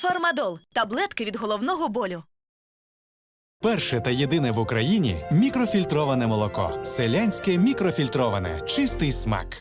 Фармадол таблетки від головного болю. Перше та єдине в Україні мікрофільтроване молоко. Селянське мікрофільтроване. Чистий смак.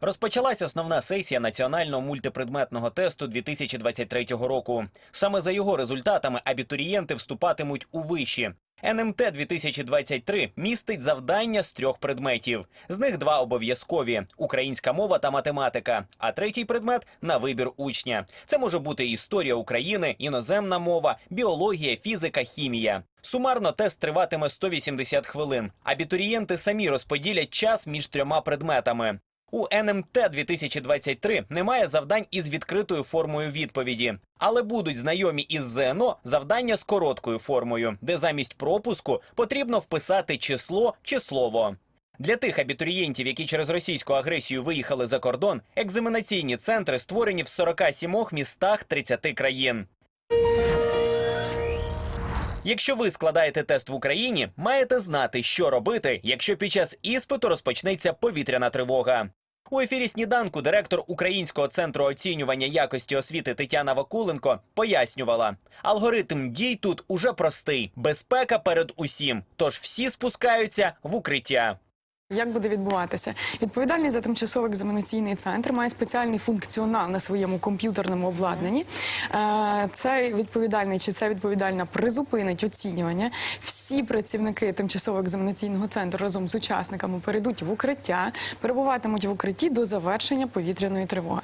Розпочалась основна сесія національного мультипредметного тесту 2023 року. Саме за його результатами абітурієнти вступатимуть у виші. НМТ 2023 містить завдання з трьох предметів. З них два обов'язкові: українська мова та математика. А третій предмет на вибір учня. Це може бути історія України, іноземна мова, біологія, фізика, хімія. Сумарно тест триватиме 180 хвилин. Абітурієнти самі розподілять час між трьома предметами. У НМТ 2023 немає завдань із відкритою формою відповіді, але будуть знайомі із ЗНО завдання з короткою формою, де замість пропуску потрібно вписати число чи слово. Для тих абітурієнтів, які через російську агресію виїхали за кордон, екзаменаційні центри створені в 47 містах 30 країн. Якщо ви складаєте тест в Україні, маєте знати, що робити, якщо під час іспиту розпочнеться повітряна тривога. У ефірі сніданку директор Українського центру оцінювання якості освіти Тетяна Вакуленко пояснювала: алгоритм дій тут уже простий: безпека перед усім. Тож всі спускаються в укриття. Як буде відбуватися? Відповідальний за тимчасовий екзаменаційний центр має спеціальний функціонал на своєму комп'ютерному обладнанні. Е, Цей відповідальний чи це відповідальна призупинить оцінювання. Всі працівники тимчасового екзаменаційного центру разом з учасниками перейдуть в укриття, перебуватимуть в укритті до завершення повітряної тривоги.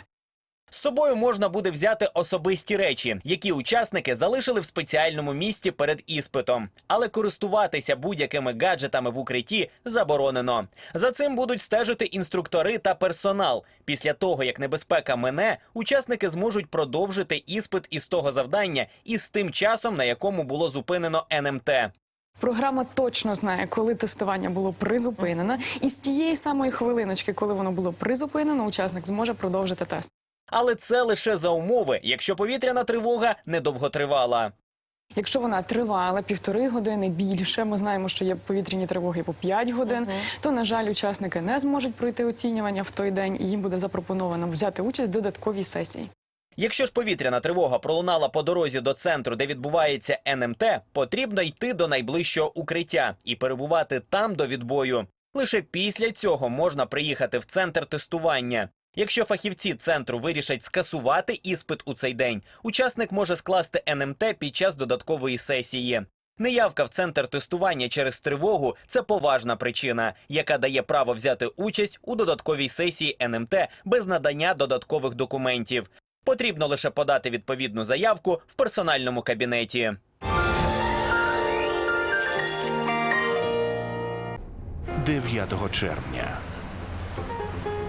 З собою можна буде взяти особисті речі, які учасники залишили в спеціальному місці перед іспитом. Але користуватися будь-якими гаджетами в укритті заборонено. За цим будуть стежити інструктори та персонал. Після того, як небезпека мине, учасники зможуть продовжити іспит із того завдання і з тим часом, на якому було зупинено НМТ. Програма точно знає, коли тестування було призупинено, і з тієї самої хвилиночки, коли воно було призупинено, учасник зможе продовжити тест. Але це лише за умови, якщо повітряна тривога недовго тривала. Якщо вона тривала півтори години більше, ми знаємо, що є повітряні тривоги по 5 годин, то на жаль, учасники не зможуть пройти оцінювання в той день, і їм буде запропоновано взяти участь в додатковій сесії. Якщо ж повітряна тривога пролунала по дорозі до центру, де відбувається НМТ, потрібно йти до найближчого укриття і перебувати там до відбою. Лише після цього можна приїхати в центр тестування. Якщо фахівці центру вирішать скасувати іспит у цей день, учасник може скласти НМТ під час додаткової сесії. Неявка в центр тестування через тривогу це поважна причина, яка дає право взяти участь у додатковій сесії НМТ без надання додаткових документів. Потрібно лише подати відповідну заявку в персональному кабінеті. – 9 червня.